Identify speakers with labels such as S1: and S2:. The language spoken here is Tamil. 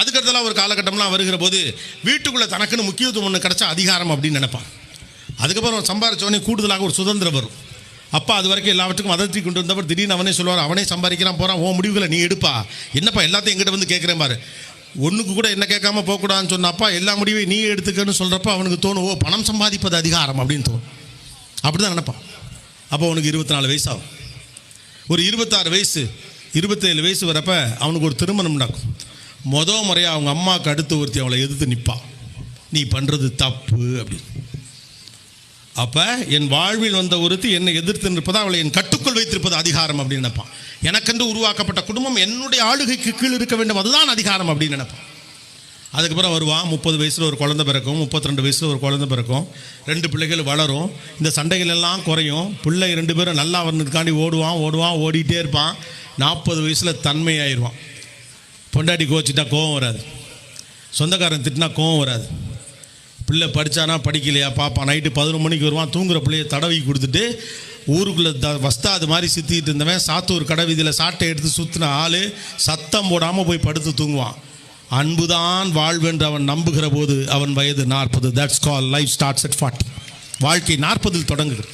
S1: அதுக்கடுத்தலாம் ஒரு காலகட்டம்லாம் வருகிற போது வீட்டுக்குள்ளே தனக்குன்னு முக்கியத்துவம் ஒன்று கிடச்சா அதிகாரம் அப்படின்னு நினைப்பான் அதுக்கப்புறம் சம்பாரிச்சவனே கூடுதலாக ஒரு சுதந்திரம் வரும். அப்பா அது வரைக்கும் எல்லாவற்றுக்கும் மதத்தை கொண்டு வந்தவர் திடீர்னு அவனே சொல்லுவார் அவனே சம்பாதிக்கிறான் போகிறான் உன் முடிவுகளை நீ எடுப்பா. என்னப்பா எல்லாத்தையும் எங்கிட்ட வந்து கேட்குறேன் பாரு. ஒன்றுக்கு கூட என்ன கேட்காம போகக்கூடாதுன்னு சொன்னப்பா எல்லா முடிவையும் நீ எடுத்துக்கன்னு சொல்கிறப்ப அவனுக்கு தோணும் ஓ பணம் சம்பாதிப்பது அதிகாரம் அப்படின்னு தோணும். அப்படி தான் நினைப்பான். அப்போ அவனுக்கு இருபத்தி நாலு வயசாகும். ஒரு இருபத்தாறு வயசு இருபத்தேழு வயசு வரப்போ அவனுக்கு ஒரு திருமணம் நடக்கும். மொதல் முறையாக அவங்க அம்மாவுக்கு அடுத்து ஒருத்தி அவளை எதிர்த்து நிற்பான் நீ பண்ணுறது தப்பு அப்படின்னு அப்போ என் வாழ்வில் வந்த ஒருத்தி என்னை எதிர்த்து நிற்பதா அவளை என் கட்டுக்குள் வைத்திருப்பது அதிகாரம் அப்படின்னு நினைப்பான் எனக்கென்று உருவாக்கப்பட்ட குடும்பம் என்னுடைய ஆளுகைக்கு கீழ் இருக்க வேண்டும் அதுதான் அதிகாரம் அப்படின்னு நினைப்பான் அதுக்கப்புறம் வருவான் முப்பது வயசில் ஒரு குழந்தை பிறக்கும் முப்பத்தி ரெண்டு வயசில் ஒரு குழந்தை பிறக்கும் ரெண்டு பிள்ளைகள் வளரும் இந்த சண்டைகள் எல்லாம் குறையும் பிள்ளை ரெண்டு பேரும் நல்லா வந்ததுக்காண்டி ஓடுவான் ஓடுவான் ஓடிட்டே இருப்பான் நாற்பது வயசில் தன்மையாயிடுவான் பொண்டாட்டி கோச்சிட்டா கோவம் வராது. சொந்தக்காரன் திட்டினா கோவம் வராது. பிள்ளை படித்தானா படிக்கலையா பாப்பா நைட்டு பதினொரு மணிக்கு வருவான் தூங்குற பிள்ளைய தடவி கொடுத்துட்டு ஊருக்குள்ளே த வஸ்தாது மாதிரி சுற்றிக்கிட்டு இருந்தவன் சாத்தூர் கடை வீதியில் சாட்டை எடுத்து சுற்றின ஆள் சத்தம் போடாமல் போய் படுத்து தூங்குவான். அன்புதான் வாழ்வென்று அவன் நம்புகிற போது அவன் வயது நாற்பது. That's call life starts at forty வாழ்க்கை நாற்பதில் தொடங்குகிறது.